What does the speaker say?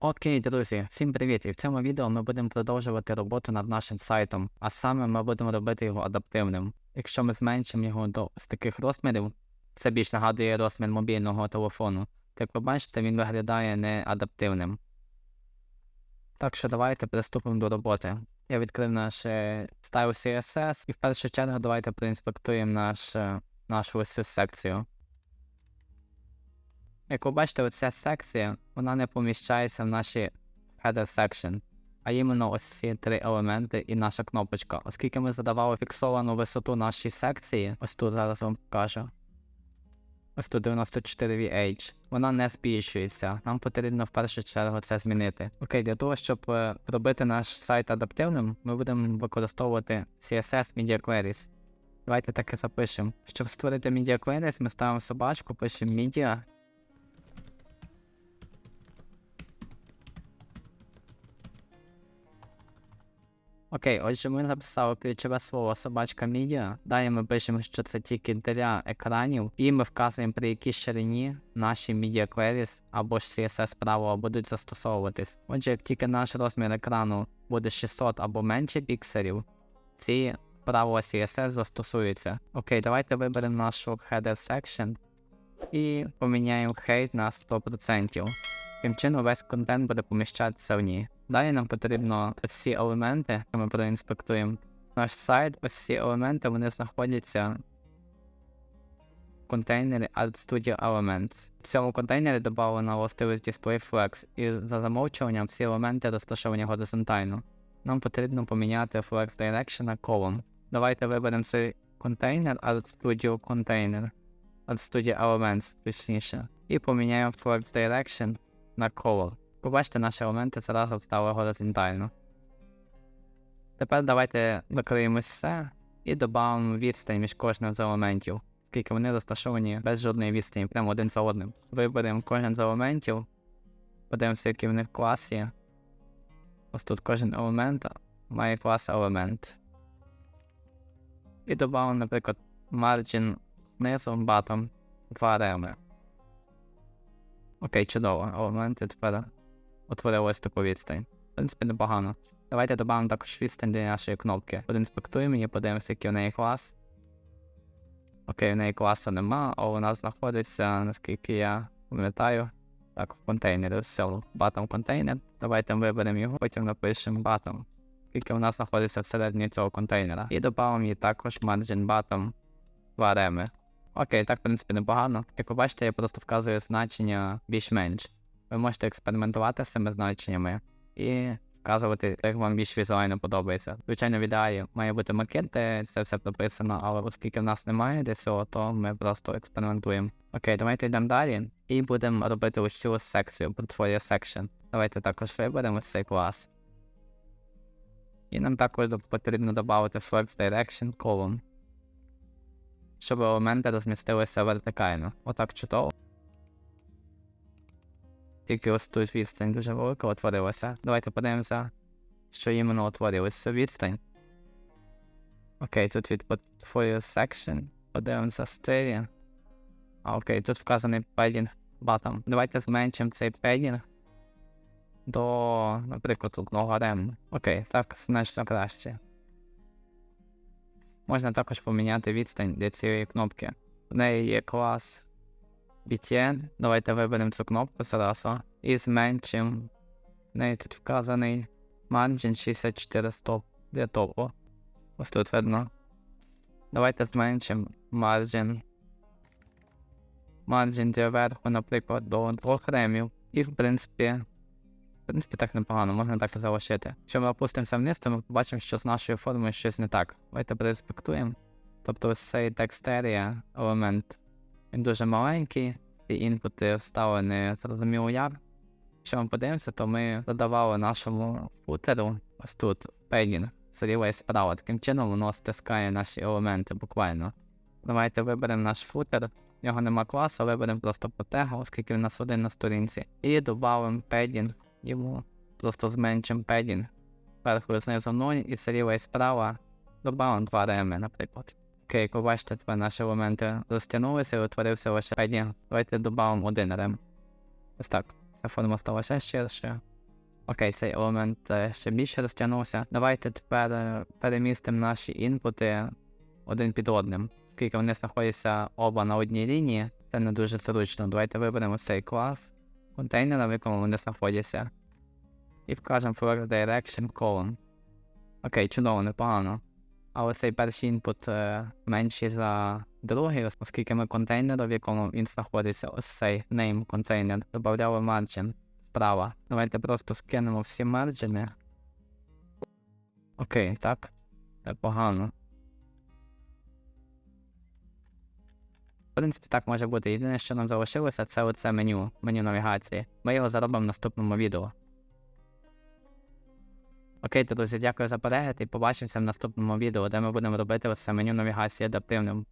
Окей, друзі, всім привіт! І в цьому відео ми будемо продовжувати роботу над нашим сайтом, а саме ми будемо робити його адаптивним. Якщо ми зменшимо його до ось таких розмірів, це більш нагадує розмір мобільного телефону, як ви бачите, він виглядає неадаптивним. Так що давайте приступимо до роботи. Я відкрив наш е, Style CSS і в першу чергу давайте проінспектуємо наш, е, нашу ось секцію. Як ви бачите, оця секція вона не поміщається в наші header section, а іменно ось ці три елементи і наша кнопочка. Оскільки ми задавали фіксовану висоту нашій секції, ось тут зараз вам покажу. Ось тут 94 VH, вона не збільшується. Нам потрібно в першу чергу це змінити. Окей, для того, щоб е, робити наш сайт адаптивним, ми будемо використовувати CSS Media Queries. Давайте так і запишемо. Щоб створити Media Queries, ми ставимо собачку, пишемо Media. Окей, отже, ми записали ключове слово собачка медіа. Далі ми пишемо, що це тільки для екранів, і ми вказуємо, при якій ширині наші media queries або ж CSS правила будуть застосовуватись. Отже, як тільки наш розмір екрану буде 600 або менше пікселів, ці правила CSS застосуються. Окей, давайте виберемо нашу header section і поміняємо height на 100%. Таким чином весь контент буде поміщатися в ній. Далі нам потрібно ось ці елементи, ми проінспектуємо наш сайт, ось ці елементи вони знаходяться в контейнері Art Studio Elements. В цьому контейнері додано властивість Display Flex, і за замовчуванням всі елементи розташовані горизонтально. Нам потрібно поміняти Flex Direction на Column. Давайте виберемо цей контейнер Art Studio Container, Art Studio Elements, точніше, і поміняємо Flex Direction на Color. Побачите, наші елементи зразу встали горизонтально. Тепер давайте закриємо все і додамо відстань між кожним з елементів, оскільки вони розташовані без жодної відстані, прямо один за одним. Виберемо кожен з елементів, подивимося, який в них клас є. Ось тут кожен елемент має клас елемент. І додамо, наприклад, margin знизу bottom 2 реми. Окей, чудово. Елементи тепер утворили ось таку відстань. В принципі, непогано. Давайте додамо також відстань для нашої кнопки. Інспектуємо її, подивимося, який в неї клас. Окей, в неї класу нема, а у нас знаходиться, наскільки я пам'ятаю, так, в контейнері cell bottom контейнер. Давайте виберемо його, потім напишемо bottom. Скільки у нас знаходиться всередині цього контейнера. І додамо її також margin bottom 2 реми. Окей, так, в принципі, непогано. Як ви бачите, я просто вказую значення більш-менш. Ви можете експериментувати з цими значеннями і вказувати, як вам більш візуально подобається. Звичайно, в ідеалі має бути макет, це все прописано, але оскільки в нас немає де цього, то ми просто експериментуємо. Окей, давайте йдемо далі і будемо робити ось цю секцію, Portfolio Section. Давайте також виберемо цей клас. І нам також потрібно додати Flex Direction Column щоб елементи розмістилися вертикально. Отак чудово. Тільки ось тут відстань дуже велика утворилася. Давайте подивимося, що іменно утворилася відстань. Окей, тут від Portfolio Section. Подивимося стилі. А окей, тут вказаний padding bottom. Давайте зменшимо цей padding до, наприклад, одного рем. Окей, так значно краще. Можна також поміняти відстань для цієї кнопки. В неї є клас BTN. Давайте виберемо цю кнопку зразу і зменшимо. В неї тут вказаний margin 64 стоп для топу. Ось тут видно. Давайте зменшимо margin. Margin для верху, наприклад, до 2 ремів. І в принципі. В принципі, так непогано, можна так залишити. Якщо ми опустимося вниз, то ми побачимо, що з нашою формою щось не так. Давайте переспектуємо. Тобто ось цей текстерія елемент, він дуже маленький, ці інпути вставлені зрозуміло як. Якщо ми подивимося, то ми додавали нашому футеру ось тут пейдінг зліва і справа. Таким чином воно стискає наші елементи буквально. Давайте виберемо наш футер. В нього нема класу, виберемо просто потегу, оскільки він у нас один на сторінці. І додамо пейдінг йому просто зменшимо педінг. Зверху знизу 0 і зліва і справа добавимо 2 реми, наприклад. Окей, як ви бачите, тепер наші елементи розтягнулися і утворився лише педінг. Давайте додамо один рем. Ось так. Ця форма стала ще ширше. Окей, цей елемент е, ще більше розтягнувся. Давайте тепер е, перемістимо наші інпути один під одним. Оскільки вони знаходяться оба на одній лінії, це не дуже зручно. Давайте виберемо цей клас контейнера, в якому вони знаходяться. І вкажемо First Direction Column. Окей, чудово, непогано. Але цей перший інпут е, менший за другий, оскільки ми контейнеру, в якому він знаходиться, ось цей name контейнер, додавали margin справа. Давайте просто скинемо всі марджини. Окей, так. Непогано. Принципі, так може бути. Єдине, що нам залишилося, це оце меню, меню навігації. Ми його заробимо в наступному відео. Окей, друзі, дякую за перегляд і побачимося в наступному відео, де ми будемо робити оце меню навігації адаптивним.